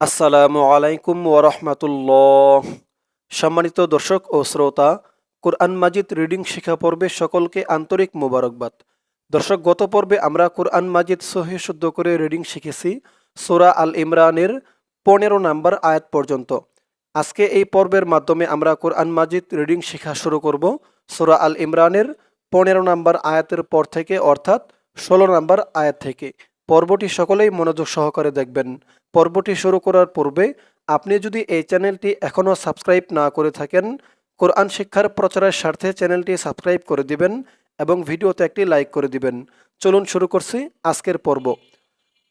আসসালামু আলাইকুম ওরহমাতুল্লাহ সম্মানিত দর্শক ও শ্রোতা, কোরআন মাজিদ রিডিং শিক্ষা পর্বে সকলকে আন্তরিক মোবারকবাদ। দর্শক, গত পর্বে আমরা কোরআন মাজিদ সহি শুদ্ধ করে রিডিং শিখেছি, সোরা আল ইমরানের পনেরো নাম্বার আয়াত পর্যন্ত। আজকে এই পর্বের মাধ্যমে আমরা কোরআন মাজিদ রিডিং শেখা শুরু করব, সোরা আল ইমরানের পনেরো নাম্বার আয়াতের পর থেকে, অর্থাৎ ষোলো নাম্বার আয়াত থেকে। পর্বটি সকলেই মনোযোগ সহকারে দেখবেন। পর্বটি শুরু করার পূর্বে আপনি যদি এই চ্যানেলটি এখনও সাবস্ক্রাইব না করে থাকেন কোরআন শিক্ষার প্রচারের স্বার্থে চ্যানেলটি সাবস্ক্রাইব করে দিবেন এবং ভিডিওতে একটি লাইক করে দিবেন চলুন শুরু করছি আজকের পর্ব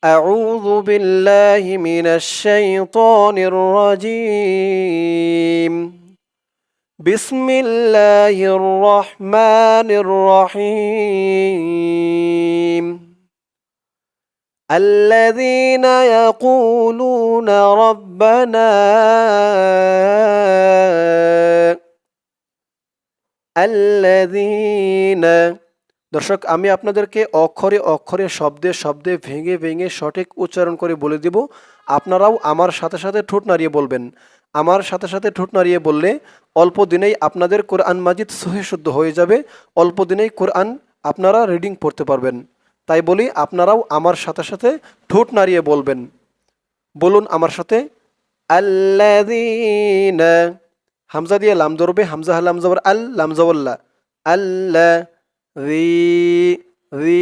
أعوذ بالله من الشيطان الرجيم بسم الله الرحمن الرحيم الذين يقولون ربنا الذين দর্শক আমি আপনাদেরকে অক্ষরে অক্ষরে শব্দে শব্দে ভেঙে ভেঙে সঠিক উচ্চারণ করে বলে দিব আপনারাও আমার সাথে সাথে ঠোঁট নাড়িয়ে বলবেন আমার সাথে সাথে ঠোঁট নাড়িয়ে বললে অল্প দিনেই আপনাদের কোরআন মাজিদ সহি শুদ্ধ হয়ে যাবে অল্প দিনেই কোরআন আপনারা রিডিং পড়তে পারবেন তাই বলি, আপনারাও আমার সাথে সাথে ঠোঁট নাড়িয়ে বলবেন। বলুন আমার সাথে, আল্লাযীনা হামজা দিয়ে লাম ধরবে, হামজা হালাম জবর, আল লাম জবল্লা আল্লা রি রি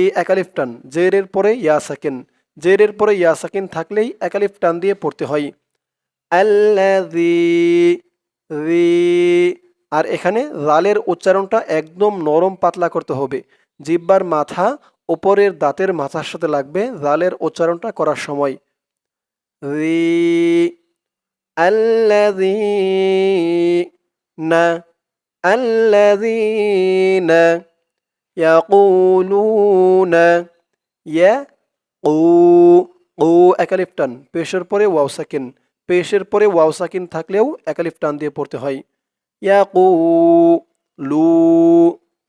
জেরের পরে ইয়া সাকিন, জেরের পরে ইয়া সাকিন থাকলেই একালিফ টান দিয়ে পড়তে হয়। আল্লাযী রি আর এখানে রালের উচ্চারণটা একদম নরম পাতলা করতে হবে জিব্বার মাথা ওপরের দাঁতের মাথার সাথে লাগবে জালের উচ্চারণটা করার সময়। রি আল্লাযী না আল্লাযীনা ইয়াকুলুনা ইয়া উ উ একালিফ টান, পেশের পরে ওয়াও সাকিন, পেশের পরে ওয়াও সাকিন থাকলেও একালিফ টান দিয়ে পড়তে হয়। ইয়া কু লু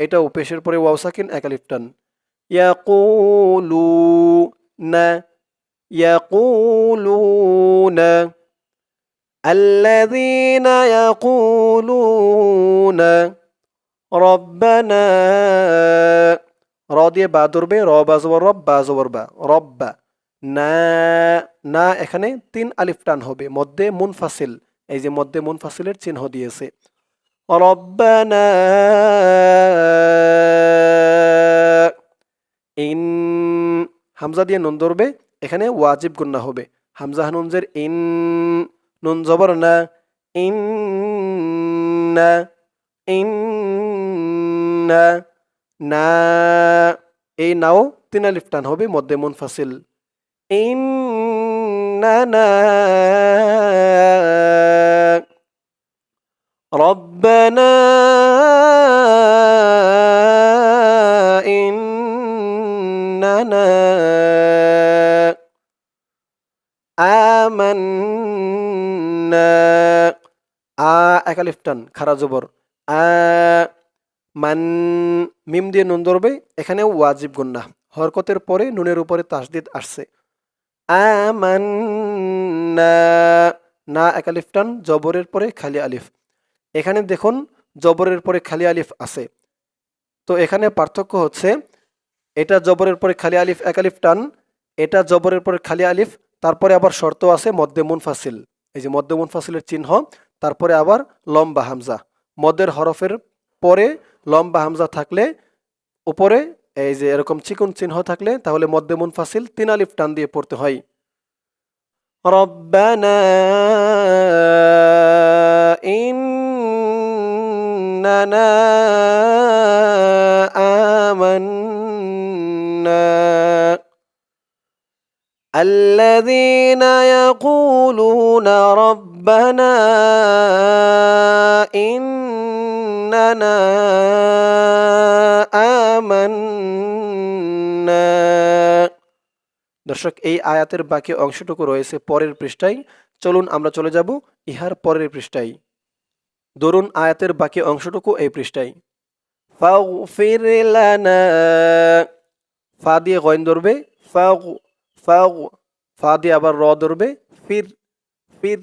এটাও পেশের পরে ওয়াও সাকিন يقولون يقولون الذين يقولون ربنا র দিয়ে বা ধরবে র বা জবর রব বা জবর বা রব্বা না না এখানে তিন আলিফ টান হবে মধ্যে মুনফাসিল এই যে মধ্যে মুনফাসিলের চিহ্ন দিয়েছে রব্বানা হামজা দিয়ে নুন ধরবে এখানে ওয়াজিব গুন্না হবে হামজা হানুনজের ইন নুন জবর না ইন না ইন না না এই নাও তিন আলিফ টান হবে মধ্যে মুনফাসিল ইন না না ربنا আলিফটান আ খারা জবর। আ, মান, মিম দিয়ে নুন ধরবে এখানেও ওয়াজিব গুন্না। হরকতের পরে নুনের উপরে তাসদিদ আসছে। আমান্না। না একালিফ জবরের পরে খালি আলিফ। এখানে দেখুন, জবরের পরে খালি আলিফ আছে। তো এখানে পার্থক্য হচ্ছে, এটা জবরের পরে খালি আলিফ একালিফ টান, এটা জবরের পরে খালি আলিফ তারপরে আবার শর্ত আছে মধ্যে মুনফাসিল এই যে মধ্যে মুনফাসিলের চিহ্ন তারপরে আবার লম্বা হামজা মদের হরফের পরে লম্বা হামজা থাকলে উপরে এই যে এরকম চিকুন চিহ্ন থাকলে তাহলে মধ্যে মুনফাসিল তিন আলিফ টান দিয়ে পড়তে হয় রব্বানা إننا الذين يقولون ربنا إننا آمنا দর্শক এই আয়াতের বাকি অংশটুকু রয়েছে পরের পৃষ্ঠায় চলুন আমরা চলে যাব ইহার পরের পৃষ্ঠায় ধরুন আয়াতের বাকি অংশটুকু এই পৃষ্ঠায় ফাগফির লানা ফা দিয়ে গয়ন ধরবে ফাগ ফাগ ফা দিয়ে আবার র ধরবে, ফির ফির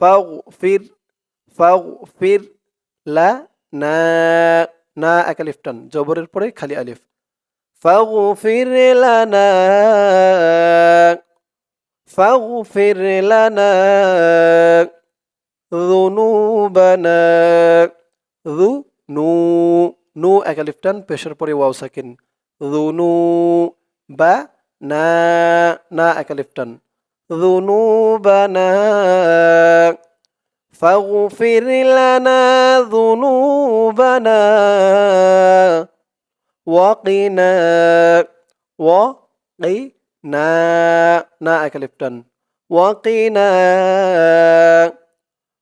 ফাউ ফির ফাউ ফির, লা, না না এক আলিফ টান, জবরের পরে খালি আলিফ। ফাগফির লানা ফাগফির লানা যুনুবানা যু নু নু এক আলিফ টান, পেশের পরে ওয়াও সাকিন, যুনু نا نا أكلفتن. ذنوبنا. فاغفر لنا ذنوبنا. وقنا. وقنا. نا أكلفتن. وقنا.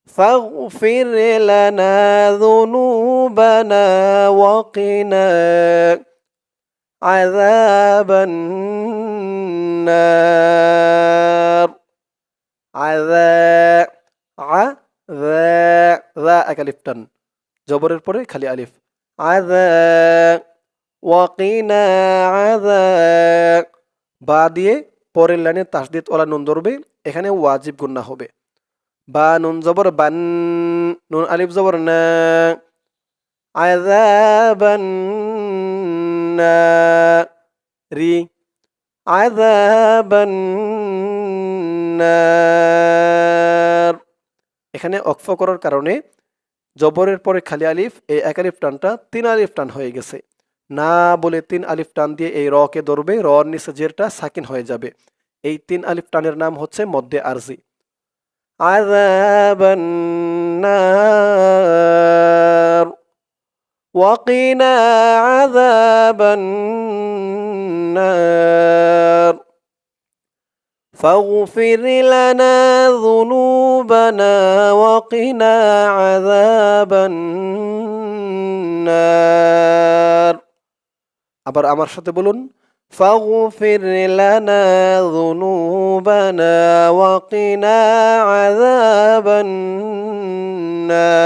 فاغفر لنا ذنوبنا. وقنا. عذاب النار عذاب ذا এক আলিফ টান জবরের পরে খালি আলিফ আযা ওয়াকিনা আযা বা দিয়ে পরের লাইনে তাসদিদ ওলা নুন ধরবে এখানে ওয়াজিব গুন্না হবে বা নুন জবর বান নুন আলিফ জবর না আযাবান রি আযাবান এখানে অক্ফ করার কারণে জবরের পরে খালি আলিফ, এই এক আলিফ টানটা তিন আলিফ টান হয়ে গেছে। না বলে তিন আলিফ টান দিয়ে এই রকে ধরবে, রর নিচে জেরটা সাকিন হয়ে যাবে। এই তিন আলিফ টানের নাম হচ্ছে মধ্যে আরজি। আযাবান নার। وقنا عذاب النار فاغفر لنا ذنوبنا وقنا عذاب النار আবার আমার সাথে বলুন فاغفر لنا ذنوبنا وقنا عذاب النار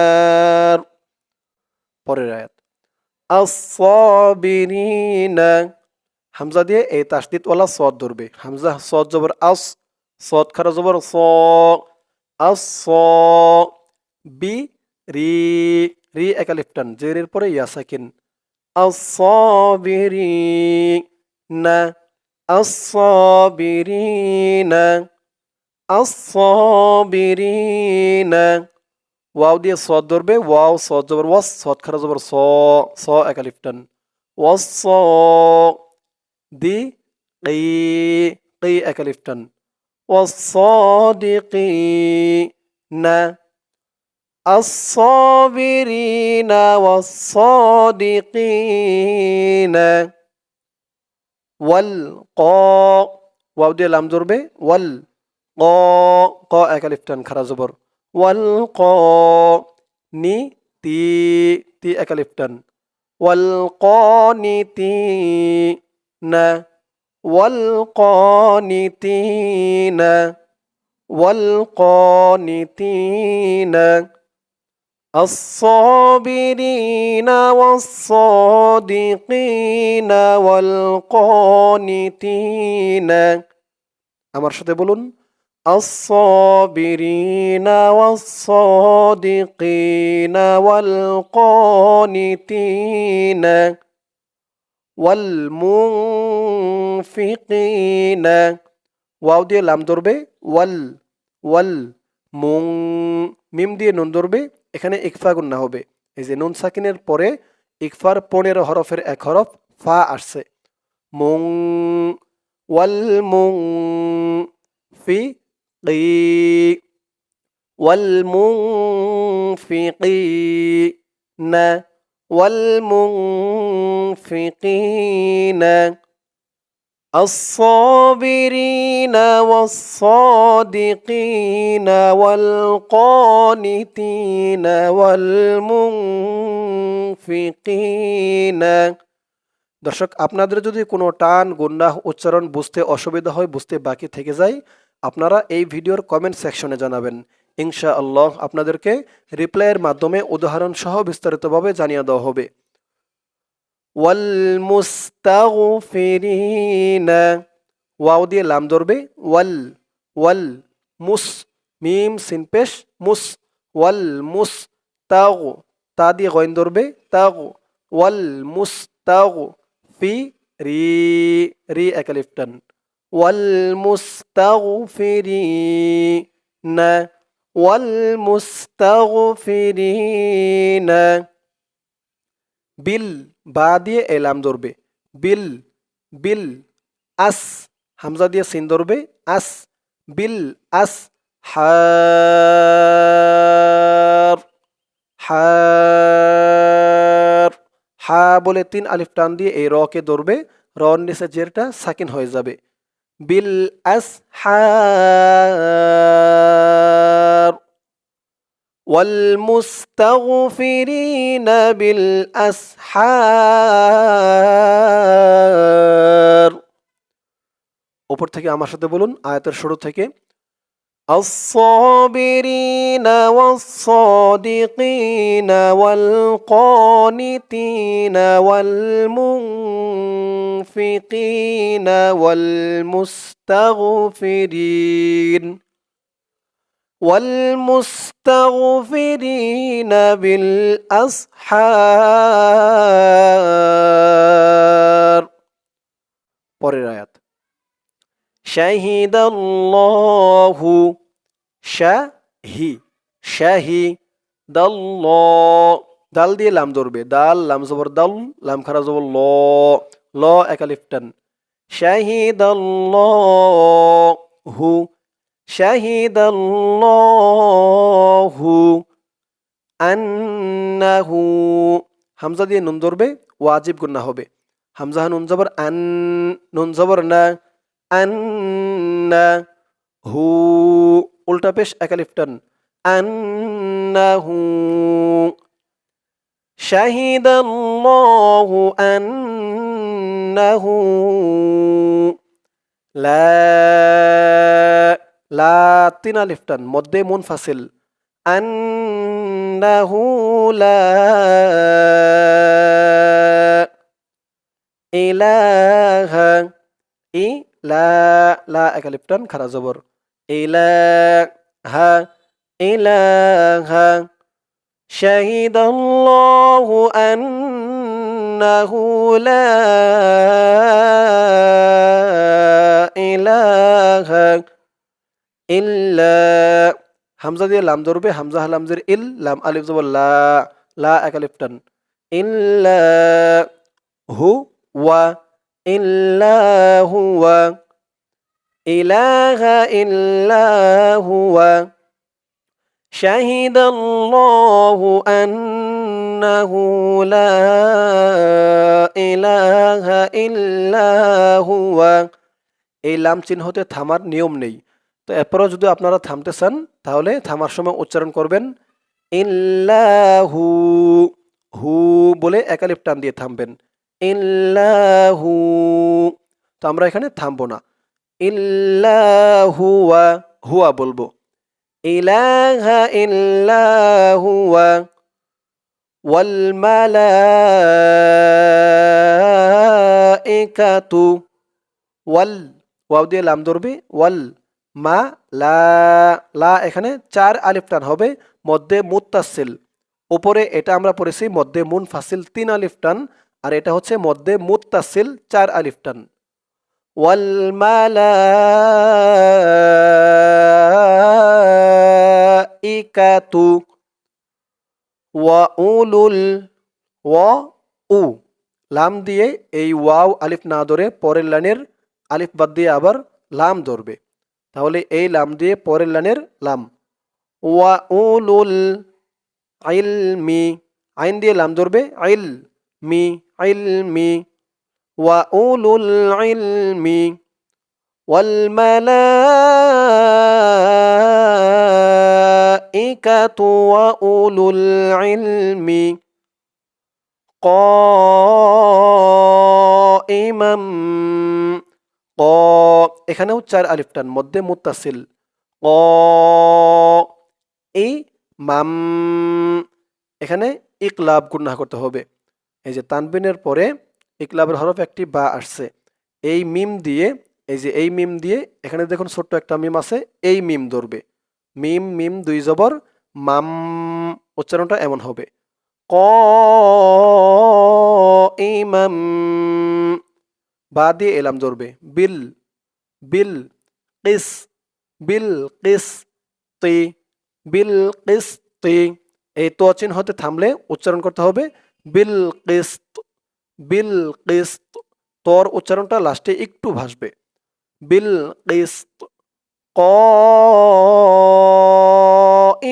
পরের আয়াত আসবিরিনা হামজা দিয়ে এই তাসদিদ ওলা সদ ধরবে। হামজা সদ জবর আস সদ খারা জবর স, আস বি, রি রি একালিফটান জেরের পরে ইয়াসাকিন। আসবিরিনা আসবিরিনা আসবিরিনা ওয়াও দিয়ে সদ ধরবে ওয়াও সদ জবর ওয়াস সদ খারা জবর স স একালিফটান ওয়াস দি قي قي أكلفتن والصادقين الصابرين والصادقين والقا واو دي لام ضربه وال قا قا أكلفتن خرا زبر والقا ني تي تي أكلفتن والقانتين والقانتين والقانتين الصابرين والصادقين والقانتين আমার সাথে বলুন الصابرين والصادقين والقانتين والمنفقين ওয়াও দিয়ে লাম ধরবে ওয়াল ওয়াল মুং মিম দিয়ে নুন ধরবে এখানে ইকফা গুন্না হবে এই যে নুন সাকিনের পরে ইকফার পনেরো হরফের এক হরফ ফা আসছে মুং ওয়াল মুং ফি ওয়াল মুং ফি না والمنفقين الصابرين والصادقين والقانتين والمنفقين দর্শক আপনাদের যদি কোনো টান গুন্নাহ উচ্চারণ বুঝতে অসুবিধা হয় বুঝতে বাকি থেকে যায় আপনারা এই ভিডিওর কমেন্ট সেকশনে জানাবেন। ইনশা আল্লাহ আপনাদেরকে রিপ্লাইয়ের মাধ্যমে উদাহরণ সহ বিস্তারিতভাবে জানিয়ে দেওয়া হবে। ওয়াল মুস্তাগফিরিনা ওয়াও দিয়ে লাম ধরবে। ওয়াল ওয়াল, মুস, মিম, সিন পেশ, মুস ওয়াল মুস তাও তা দিয়ে গয়েন ধরবে। তাও ওয়াল মুস তাও ফি, রি রি একালিফটান ওয়াল মুস্তাগফিরিন বিল বা দিয়ে এলাম ধরবে। বিল বিল, আস, হামজা দিয়ে সিন ধরবে। আস, বিল, আস, হার হার, হা বলে তিন আলিফ টান দিয়ে এই রকে ধরবে। রন নিচে জেরটা সাকিন হয়ে যাবে। বিল আস হার والمستغفرين بالأسحار ওপর থেকে আমার সাথে বলুন আয়াতের শুরু থেকে الصابرين والصادقين والقانتين والمنفقين والمستغفرين والمستغفرين بالأسحار পরের আয়াত শাহিদ আল্লাহু শাহি শাহি দাল দাল দিয়ে লাম ধরবে দাল লাম জবর দাল লাম খারা জবর ল ল একালিফটান শাহিদ আল্লাহু শাহিদ আল্লাহু আন্নাহু। হামজা দিয়ে নুন ধরবে, ওয়াজিব গুন্না হবে। হামজা নুন জবর আন, নুন জবর না আন্না হু উল্টা পেশ একালিফটান আন্নাহু শাহিদ আল্লাহু إنه لا لا تنا لفتن مد منفصل أنه لا إله إلا لا لا أكلفتن خرا زبر إله إله شهد الله أن أنه لا إله إلا হামজা দিয়ে লাম ধরবে হামজা হালামজের ইল লাম আলিফ জবর লা লা একালিফটান ইল্লা হু ওয়া ইল্লা হুয়া ইলাহা ইল্লা হুয়া شهد الله أنه لا إله إلا هو এই লাম চিহ্নতে থামার নিয়ম নেই তো এরপরও যদি আপনারা থামতে চান তাহলে থামার সময় উচ্চারণ করবেন ইল্লাহু হু বলে একালিপ টান দিয়ে থামবেন ইল্লাহু তো আমরা এখানে থামবো না ইল্লাহুয়া হুয়া বলবো ইলাহা ইল্লা ওয়ালমালাইকাতু ওয়াল ওয়াও দিয়ে লাম ধরবে, ওয়াল মা লা লা এখানে চার আলিফটান হবে, মধ্যে মুত্তাসিল। উপরে এটা আমরা পড়েছি মধ্যে মুন ফাসিল তিন আলিফটান আর এটা হচ্ছে মধ্যে মুত্তাসিল চার আলিফ ওয়ালমালা ওয়াল মালা ইকাতু ওয়া উলুল ওয়া উ। লাম দিয়ে এই ওয়াও আলিফ না ধরে পরের লাইনের আলিফ বাদ দিয়ে আবার লাম ধরবে। তাহলে এই লাম দিয়ে পরের লাইনের লাম। ওয়া উলুল আইল মি আইন দিয়ে লাম ধরবে আইল মি আইল মি ওয়া উলুল আইলমি। والملائكة وأولو العلم قائما ক এখানেও চার আলিফটান মধ্যে মুত্তাসিল ক এই মাম এখানে ইকলাব গুন্না করতে হবে এই যে তানবিনের পরে ইকলাবের হরফ একটি বা আসছে এই মিম দিয়ে এই যে এই মিম দিয়ে এখানে দেখুন ছোট্ট একটা মিম আছে এই মিম ধরবে মিম মিম দুই জবর মাম উচ্চারণটা এমন হবে। ক ইমাম বা দিয়ে এলাম ধরবে। বিল বিল, কিস বিল, কিস, তি, বিল, কিস, তি। এই তো চিহ্ন হতে থামলে উচ্চারণ করতে হবে। বিল কিস্ত বিল কিস্ত তোর উচ্চারণটা লাস্টে একটু ভাসবে। বিল কিস্ত ক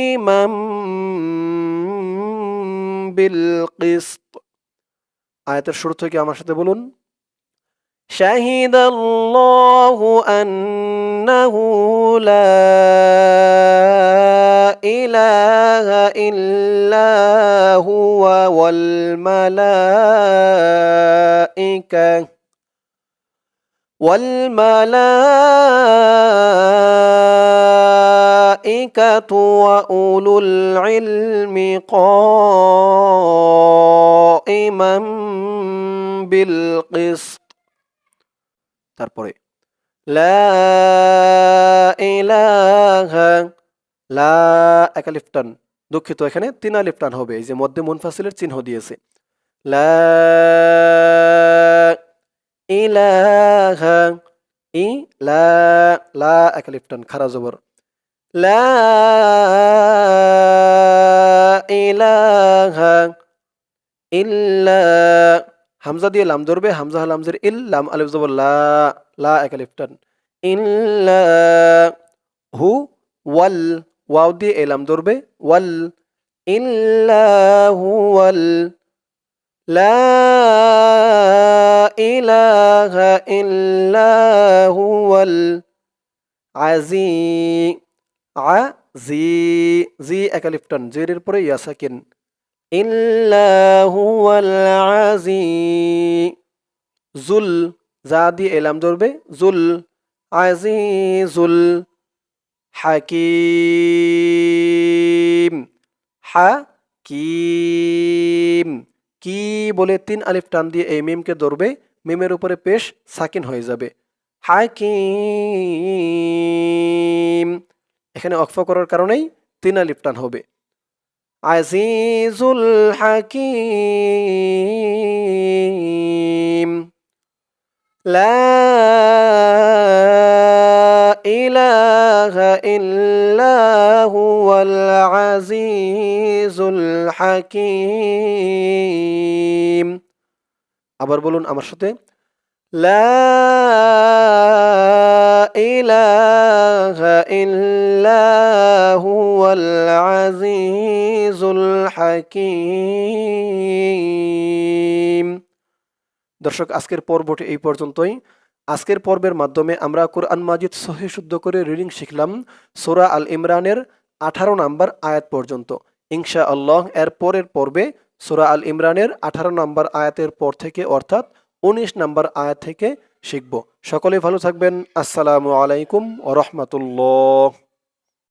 ইমাম বিল কিস্ত আয়াতের শুরু থেকে আমার সাথে বলুন شهد الله أنه لا إله إلا هو والملائكة والملائكة وأولو العلم قائما بالقسط তারপরে লা ইলাহা লা এক আলিফ টান দুঃখিত এখানে তিন আলিফ টান হবে এই যে মধ্যে মুনফাসিলের চিহ্ন দিয়েছে লা ইলাহা ই লা লা এক আলিফ টান খারা জবর লা ইলাহা ইল্লা হামজা দিয়ে লাম ধরবে, হামজা হাল হামজের ইল, লাম আলিফ জবর লা লা এক আলিফ টান। ইল্লা হু ওয়াল, ওয়াও দিয়ে এলাম ধরবে, ওয়াল। ইল্লা হুয়াল লা ইলাহা ইল্লা হুয়াল আজি আ, জি জি একালিফটন জের এর পরে ইয়াসাকিন। জুল, যা দিয়ে এলাম ধরবে, জুল, আজিজুল হাকিম। হা কিম কি বলে তিন আলিফ টান দিয়ে এই মিমকে ধরবে, মিমের উপরে পেশ সাকিন হয়ে যাবে। হাকিম। এখানে অক্ফ করার কারণেই তিন আলিফ টান হবে। আজিজুল হাকিম। লা ইল্লা হুয়াল আজিজুল হাকিম। আবার বলুন আমার সাথে, লা ইলাহা ইল্লা আজিজুল হাকিম দর্শক, আজকের পর্বটি এই পর্যন্তই। আজকের পর্বের মাধ্যমে আমরা কোরআন মাজিদ সহি শুদ্ধ করে রিডিং শিখলাম সোরা আল ইমরানের আঠারো নাম্বার আয়াত পর্যন্ত। ইনশা আল্লাহ এর পরের পর্বে সোরা আল ইমরানের আঠারো নাম্বার আয়াতের পর থেকে, অর্থাৎ উনিশ নাম্বার আয়াত থেকে শিখব। সকলে ভালো থাকবেন। আসসালামু আলাইকুম রহমতুল্লাহ।